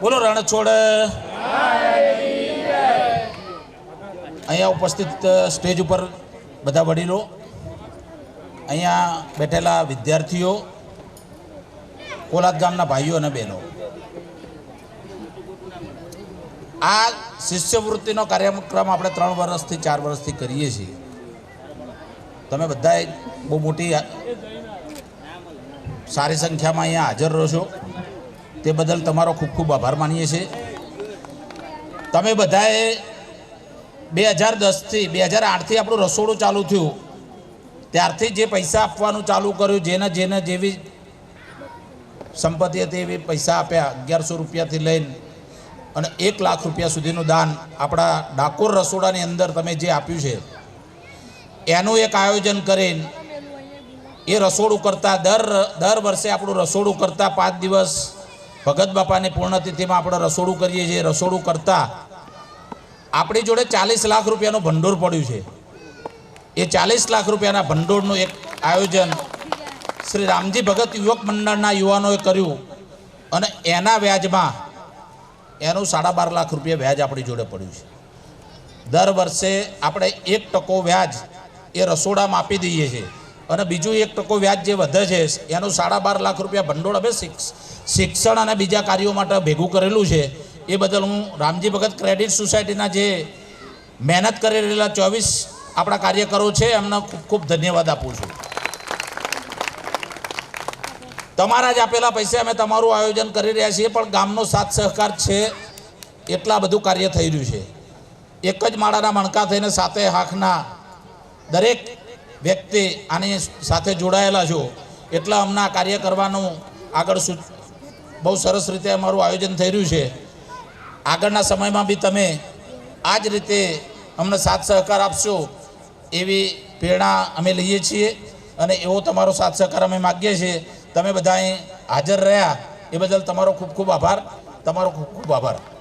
બોલો રણછોડ. અહીંયા ઉપસ્થિત સ્ટેજ ઉપર બધા વડીલો, અહીંયા બેઠેલા વિદ્યાર્થીઓ, કોલાદ ગામના ભાઈઓ અને બહેનો. આ શિષ્યવૃત્તિનો કાર્યક્રમ આપણે ત્રણ વર્ષથી, ચાર વર્ષથી કરીએ છીએ. તમે બધાએ બહુ મોટી સારી સંખ્યામાં અહીંયા હાજર રહો છો. તે બદલ તમારો ખૂબ ખૂબ આભાર માનીએ છીએ. તમે બધાએ બે હજાર દસથી, બે હજાર આઠથી આપણું રસોડું ચાલુ થયું. ત્યારથી જે પૈસા આપવાનું ચાલુ કર્યું, જેને જેને જેવી સંપત્તિ હતી એવી પૈસા આપ્યા, અગિયારસો રૂપિયાથી લઈને અને એક લાખ રૂપિયા સુધીનું દાન આપણા ડાકોર રસોડાની અંદર તમે જે આપ્યું છે, એનું એક આયોજન કરીને એ રસોડું કરતાં દર દર વર્ષે આપણું રસોડું કરતાં પાંચ દિવસ ભગત બાપાની પૂર્ણતિથિમાં આપણે રસોડું કરીએ છીએ, રસોડું કરતાં આપણી જોડે ચાલીસ લાખ રૂપિયાનું ભંડોળ પડ્યું છે. એ ચાલીસ લાખ રૂપિયાના ભંડોળનું એક આયોજન શ્રી રામજી ભગત યુવક મંડળના યુવાનોએ કર્યું અને એના વ્યાજમાં એનું સાડા બાર લાખ રૂપિયા વ્યાજ આપણી જોડે પડ્યું છે. દર વર્ષે આપણે એક ટકો વ્યાજ એ રસોડામાં આપી દઈએ છીએ અને બીજું એક ટકો વ્યાજ જે વધે છે, એનું સાડા બાર લાખ રૂપિયા ભંડોળ હવે શિક્ષ શિક્ષણ અને બીજા કાર્યો માટે ભેગું કરેલું છે. એ બદલ હું રામજી ભગત ક્રેડિટ સોસાયટીના જે મહેનત કરી રહેલા ચોવીસ આપણા કાર્યકરો છે, એમને ખૂબ ખૂબ ધન્યવાદ આપું છું. તમારા જ આપેલા પૈસે અમે તમારું આયોજન કરી રહ્યા છીએ, પણ ગામનો સાથ સહકાર છે, એટલા બધું કાર્ય થઈ રહ્યું છે. એક જ માળાના મણકા થઈને સાથે હાંખના દરેક વ્યક્તિ આની સાથે જોડાયેલા છો, એટલા અમને આ કાર્ય કરવાનું આગળ સૂચ બહુ સરસ રીતે અમારું આયોજન થઈ રહ્યું છે. આગળના સમયમાં બી તમે આ જ રીતે અમને સાથ સહકાર આપશો એવી પ્રેરણા અમે લઈએ છીએ અને એવો તમારો સાથ સહકાર અમે માગીએ છીએ. તમે બધા હાજર રહ્યા એ બદલ તમારો ખૂબ ખૂબ આભાર. તમારો ખૂબ ખૂબ આભાર.